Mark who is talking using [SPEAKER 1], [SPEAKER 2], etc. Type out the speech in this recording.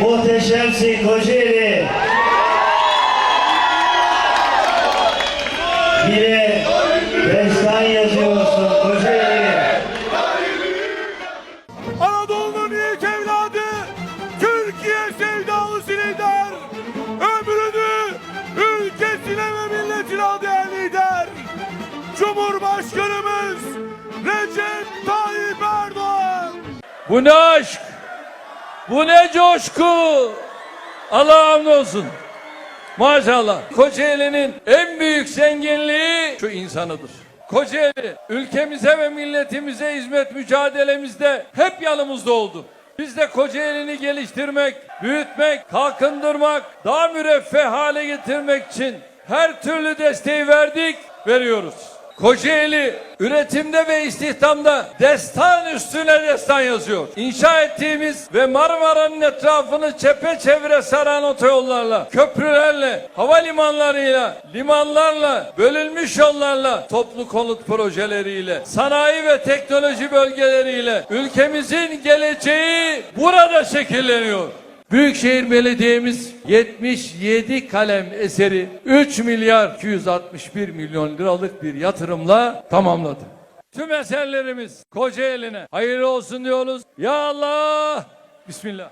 [SPEAKER 1] Belediyesi Kocaeli. Yine destan yazıyorsun Kocaeli.
[SPEAKER 2] Anadolu'nun ilk evladı, Türkiye sevdalısı lider, ömrünü ülkesine ve milletine adayan lider, Cumhurbaşkanımız Recep Tayyip Erdoğan.
[SPEAKER 3] Bu ne aşk? Bu ne coşku? Allah'a hamdolsun. Maşallah. Kocaeli'nin en büyük zenginliği şu insanıdır. Kocaeli ülkemize ve milletimize hizmet mücadelemizde hep yanımızda oldu. Biz de Kocaeli'ni geliştirmek, büyütmek, kalkındırmak, daha müreffeh hale getirmek için her türlü desteği verdik, veriyoruz. Kocaeli üretimde ve istihdamda destan üstüne destan yazıyor. İnşa ettiğimiz ve Marmara'nın etrafını çepeçevre saran otoyollarla, köprülerle, havalimanlarıyla, limanlarla, bölünmüş yollarla, toplu konut projeleriyle, sanayi ve teknoloji bölgeleriyle ülkemizin geleceği burada şekilleniyor. Büyükşehir Belediye'miz 77 kalem eseri 3 milyar 261 milyon liralık bir yatırımla tamamladı. Tüm eserlerimiz Kocaeli'ne hayırlı olsun diyoruz. Ya Allah! Bismillah.